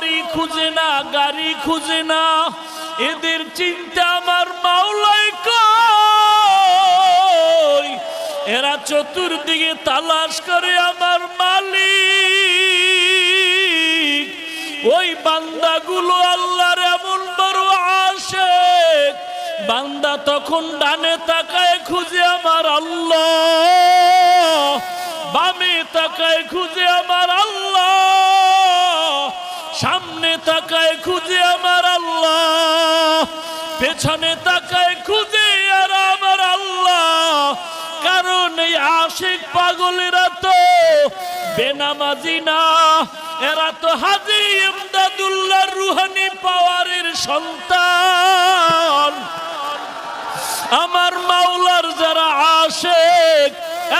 বাড়ি খুঁজে না, গাড়ি খুঁজে না, এদের চিন্তা আমার মাওলাই এরা চতুর্দিকে তালাশ করে আমার মালিক। ওই বান্দাগুলো আল্লাহর এমন বড় আসে বান্দা তখন ডানে তাকায় খুঁজে আমার আল্লাহ। বামে তাকায় খুঁজে আমার আল্লাহ। তাকায় খুঁজে আমার আল্লাহ। পেছনে তাকায় খুঁজে আর আমার আল্লাহ। কারণ এই আশিক পাগলেরা তো বেনামাজি না। এরা তো হাজি ইমদাদুল্লাহ রুহানি পাওয়ারের সন্তান। আমার মাওলার যারা আশেক,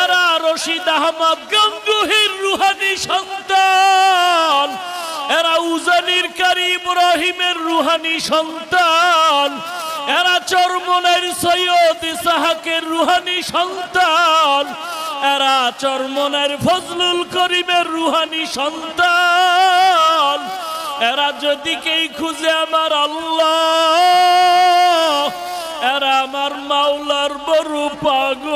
এরা রশিদ আহমদ গঙ্গুহির রুহানি সন্তান। এরা উজানির কারি ইব্রাহিমের রুহানি সন্তান। এরা চরমনের সৈয়দ ইসাহাকের রুহানি সন্তান। এরা চরমনের ফজলুল করিমের রুহানি সন্তান। এরা যদি কেই খুঁজে আমার আল্লাহ, এরা আমার মাওলার বড় পাগল।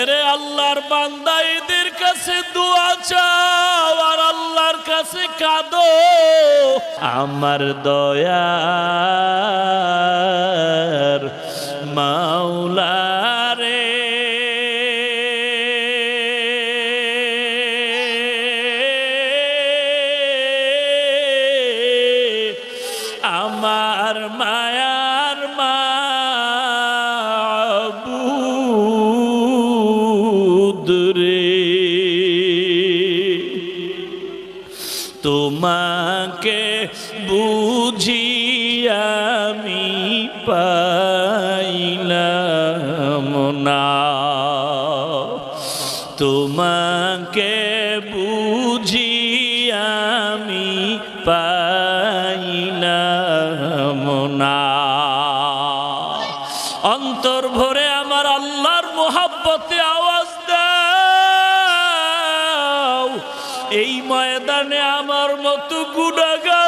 এরে আল্লাহর বান্দা এদের কাছে দোয়া আল্লাহর কাছে কাঁদো আমার দয়ার মাওলারে। আমার মায়ার মাবুদ রে। বুঝি আমি পাইলাম না। তোমাকে বুঝি আমি পাইলাম না। অন্তর ভরে আমার আল্লাহর মোহাব্বতে আওয়াজ দাও। এই ময়দানে আমার মতো গুণাগার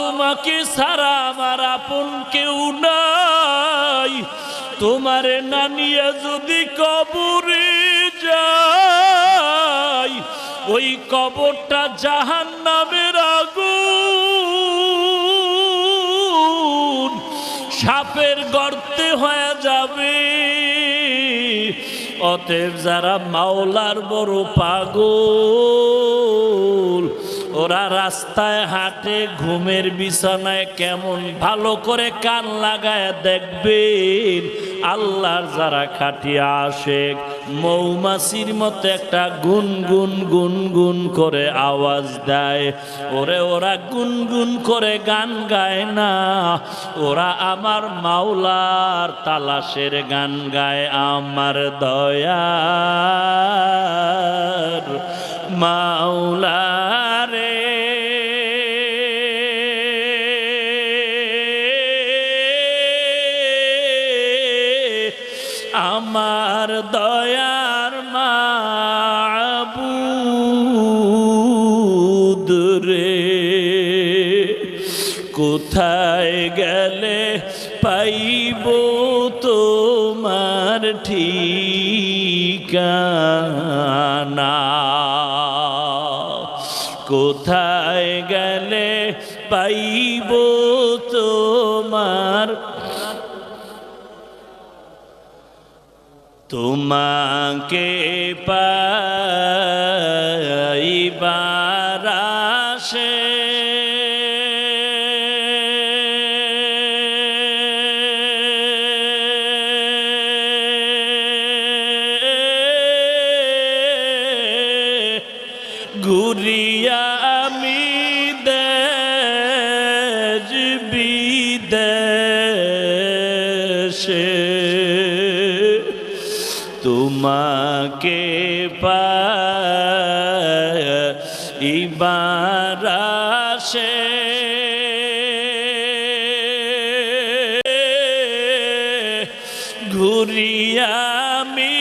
তোমাকে সারা আমার আপন কেউ নাই। তোমারে নানিয়া যদি কবরে যাই, ওই কবরটা জাহান নামের আগুন সাপের গর্তে হয়ে যাবে। অতএব যারা মাওলার বড় পাগল ওরা রাস্তায় হাঁটে ঘুমের বিছানায় কেমন ভালো করে কান লাগায় দেখবেন আল্লাহর যারা খাটিয়া আসে মৌমাছির মতো একটা গুন গুন গুন গুন করে আওয়াজ দেয়। ওরে ওরা গুন গুন করে গান গায় না, ওরা আমার মাওলার তালাশের গান গায় আমার দয়ার মাওলারে আমার দয়ার মাবুদ রে কোথায় গেলে পাইব তোমার ঠিকানা? কোথায় গেলে পাইব তোমাকে পাইবার আসে। ইবার ঘুরিয়ামি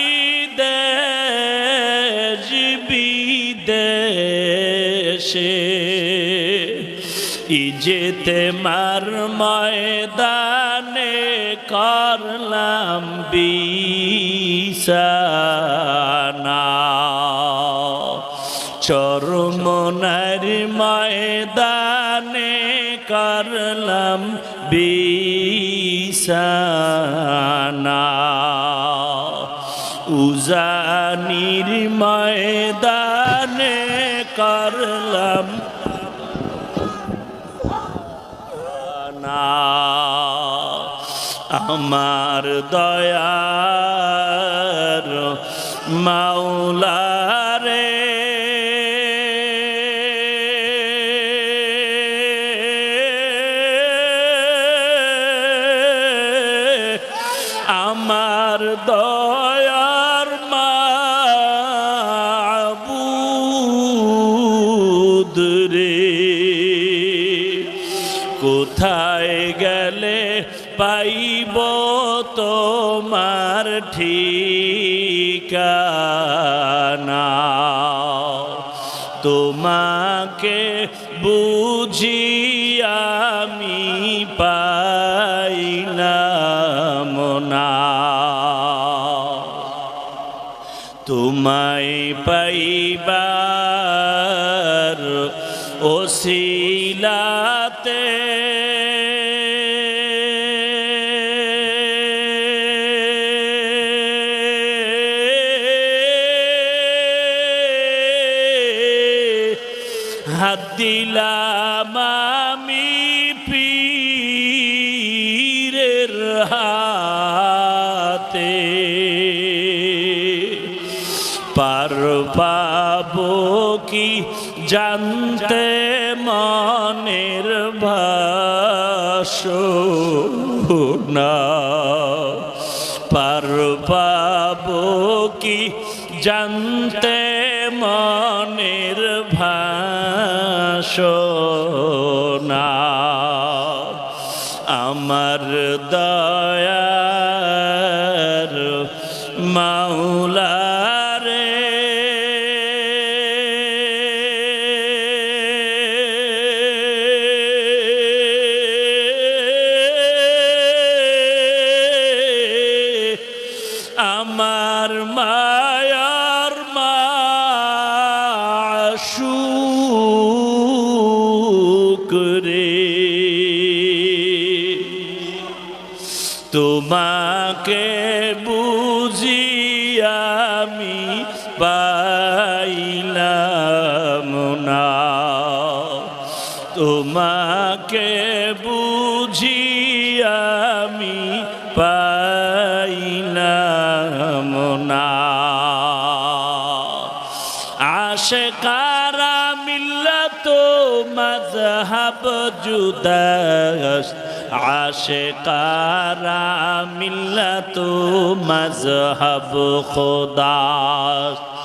দেশ বিদেশে ইজেতে মার ময়দানে করলাম বিসা বানালাম বিষানা উজানির ময়দানে করলাম আমার দয়ার মাওলা পাইব তোমার ঠিকানা। তোমাকে বুঝি আমি পাইলাম না। তোমায় পাইবার ওসিলাতে হাত দিলাম আমি পীরের হাতে। পার পাবো কি জানতে মনের ভাষণা? পার পাবো কি জানতে সোনা আমার দয়ার মাওলা পাইলাম না। তোমাকে বুঝি আমি পাইলাম না। আশে কারা মিল্লা তো মজহব জুদাস। আশে কারা মিল্লা তো মজহব খোদাস।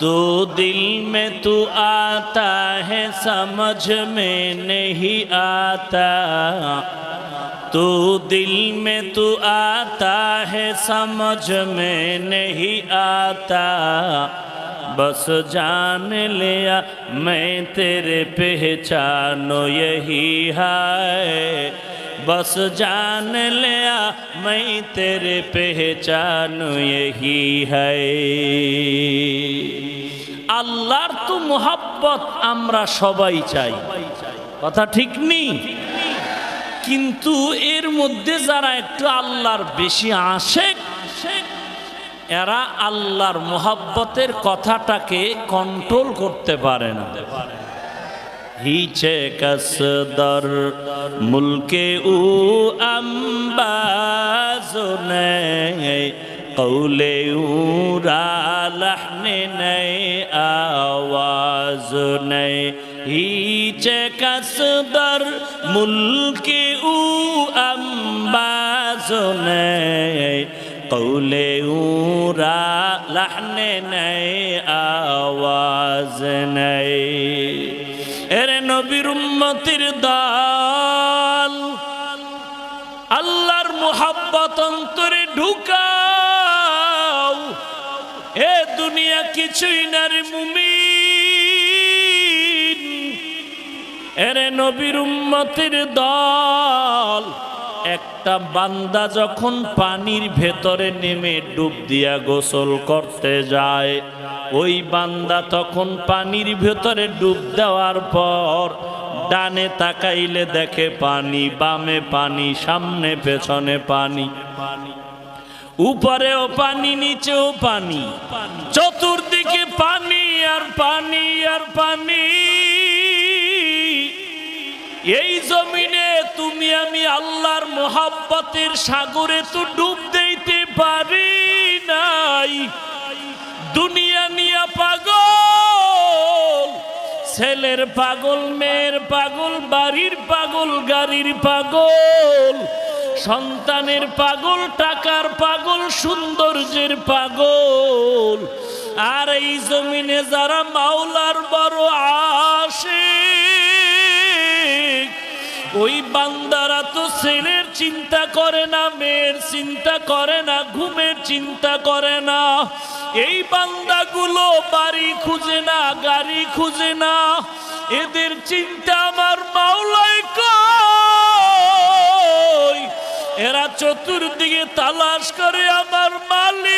तो दिल में तू आता है, समझ में नहीं आता। तो दिल में तू आता है, समझ में नहीं आता। बस जान लिया मैं तेरे पहचानो, यही है बस जान लिया मैं तेरे पहचानो यही है আল্লাহর তো মোহাব্বত আমরা সবাই চাই কথা ঠিক নেই কিন্তু এর মধ্যে যারা একটু আল্লাহর বেশি আসে এরা আল্লাহর মোহাব্বতের কথাটাকে কন্ট্রোল করতে পারে না ہیچے کس در ملک او امباز نئے قول او را لحن نئے آواز نئے ہیچے کس در ملک او امباز نئے قول او را لحن نئے নবীর উম্মতির দল। আল্লাহর মুহাব্বত অন্তরে ঢুকাও। এ দুনিয়া কিছুই না রে মুমিন। এরে নবীর উম্মতির দল। একটা বান্দা যখন পানির ভেতরে নেমে ডুব দিয়া গোসল করতে যায় ওই বান্দা তখন পানির ভেতরে ডুব দেওয়ার পর ডানে তাকাইলে দেখে পানি, বামে পানি, সামনে পেছনে পানি। উপরেও পানি, নিচেও পানি। চতুর্দিকে পানি আর পানি আর পানি। এই জমিনে তুমি আমি আল্লাহর মোহাব্বতের সাগরে তো ডুব দিতে পারি নাই। দুনিয়া ছেলের পাগল, মেয়ের পাগল, বাড়ির পাগল, গাড়ির পাগল, সন্তানের পাগল, টাকার পাগল, সৌন্দর্যের পাগল। আর এই জমিনে যারা মাওলার বড় আসে ওই বান্দারা তো ছেলের চিন্তা করে না, মেয়ের চিন্তা করে না, ঘুমের চিন্তা করে না। এই বান্দাগুলো বাড়ি খুঁজে না, গাড়ি খুঁজে না। এদের চিন্তা আমার মাওলায় কই? এরা চতুর্দিকে তালাশ করে আমার মালিক।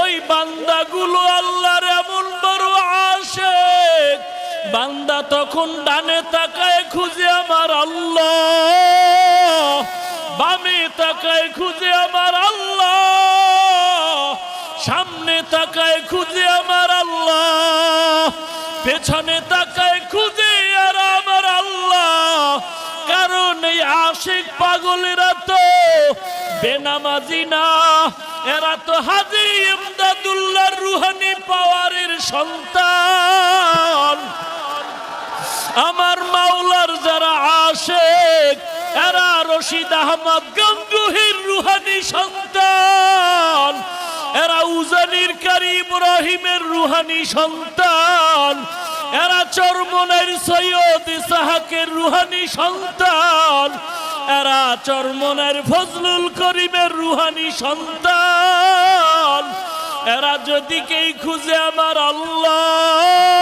ওই বান্দাগুলো আল্লাহর এমন বড় আসে বান্দা তখন ডানে তাকায় খুঁজে আমার আল্লাহ। বামে তাকায় খুঁজে আমার আল্লাহ। সামনে তাকায় খুঁজে আমার আল্লাহ। পেছনে তাকায় খুঁজে আর আমার আল্লাহ। কারণ এই আশিক পাগলেরা তো বেনামাজি না। এরা তো হাজি ইমদাদুল্লাহ রুহানি পাওয়ারের সন্তান। আমার মাওলার যারা আশেক এরা রশিদ আহমদ গঙ্গুহির রুহানি সন্তান। এরা উজানির কারিম রহিমের রুহানি সন্তান। এরা চরমনের সৈয়দ ইসাহাকের রুহানি সন্তান। এরা চরমনের ফজলুল করিমের রুহানি সন্তান। এরা যদি কেই খুঁজে আমার আল্লাহ,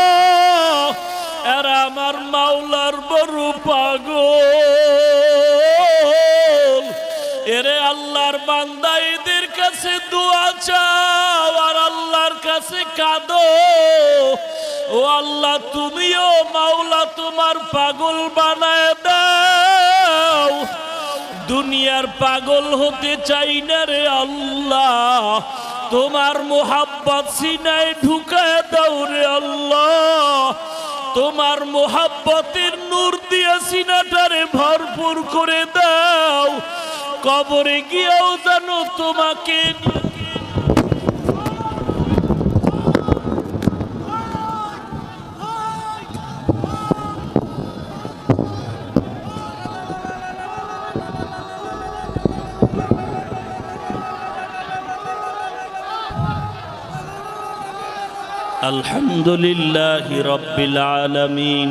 এরা আমার মাওলার বড় পাগল। এরে আল্লাহর বান্দা এদের কাছে দোয়া চাও আর আল্লাহর কাছে কাঁদো। ও আল্লাহ, তুমিও মাওলা তোমার পাগল বানায় দাও। দুনিয়ার পাগল হতে চাই না রে আল্লাহ। তোমার মোহাব্বত সিনায় ঢুকায় দাও রে আল্লাহ। তোমার মোহাব্বতের নূর দিয়ে সিনাটারে ভরপুর করে দাও। কবরে গিয়েও যেন তোমাকে। আলহামদুলিল্লাহ রব্বিল আলমিন।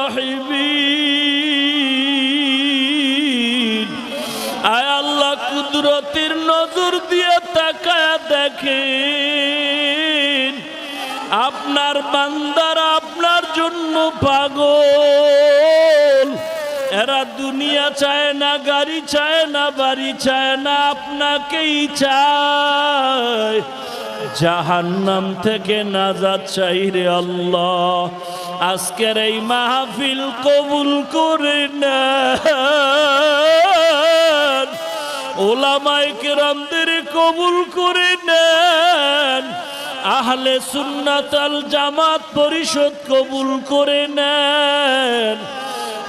দেখেন, আপনার বান্দার আপনার জন্য পাগল। এরা দুনিয়া চায় না, গাড়ি চায় না, বাড়ি চায় না, আপনাকেই চায়। জাহান্নাম থেকে নাজাত চাই রে আল্লাহ। আজকের এই মাহফিল কবুল করে না ওলামায় কেরামদের কবুল করে নেন। আহলে সুন্নাত আল জামাত পরিষদ কবুল করে নেন।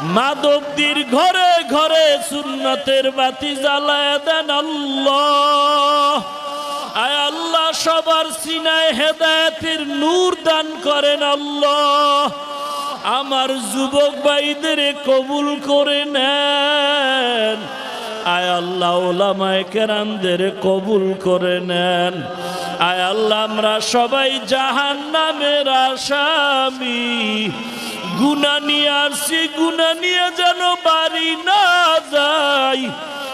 মাদবদির ঘরে ঘরে সুন্নাতের বাতি জ্বালায় দেন আল্লাহ। আয় আল্লাহ, সবার সিনায় হেদায়েতের নূর দান করেন আল্লাহ। আমার যুবক ভাইদের কবুল করে নেন। আয় আল্লাহ ওলামায় কেরামদের কবুল করে নেন। আয় আল্লাহ, আমরা সবাই জাহান নামের আসামি। গুনা নিয়ে আসছি গুনা নিয়ে যেন বাড়ি না যাই।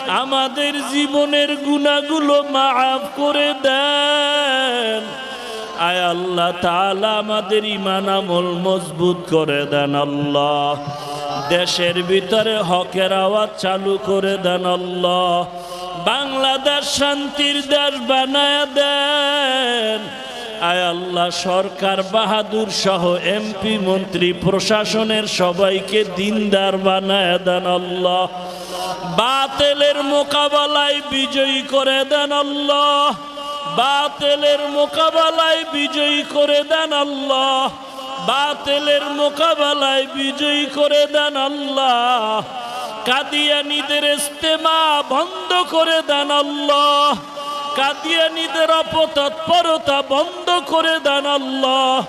আমাদের জীবনের গুণাগুলো মাফ করে দেন। আয় আল্লাহ তালা আমাদের ইমান আমল মজবুত করে দেন আল্লাহ। দেশের ভিতরে হকের আওয়াজ চালু করে দেন আল্লাহ। বাংলাদেশ শান্তির দেশ বানায় দেন। আয় আল্লাহ, সরকার বাহাদুর সহ এমপি, মন্ত্রী, প্রশাসনের সবাইকে দিনদার বানায় দেন আল্লাহ। বাতেলের মোকাবেলায় বিজয়ী করে দেন আল্লাহ। বাতেলের মোকাবেলায় বিজয়ী করে দেন আল্লাহ। বাতেলের মোকাবেলায় বিজয়ী করে দেন আল্লাহ। কাদিয়ানিদের ইস্তেমা বন্ধ করে দেন আল্লাহ। কাদিয়ানিদের অপতৎপরতা বন্ধ করে দেন আল্লাহ।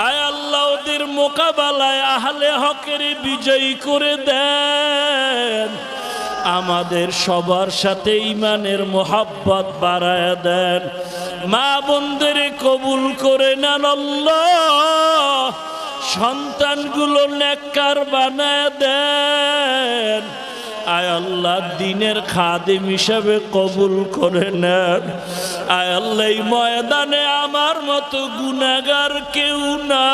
আয় আল্লাহ, ওদের মোকাবেলায় আহলে হকের বিজয়ী করে দেন। আমাদের সবার সাথে ইমানের মোহাব্বত বাড়ায় দেন। মা বোনদের কবুল করে নেন আল্লাহ। সন্তানগুলো নেককার বানায় দেন। আয় আল্লাহ, দিনের খাদিম হিসাবে কবুল করে নেন। আয় আল্লাহ ময়দানে আমার মতো গুনাগার কেউ না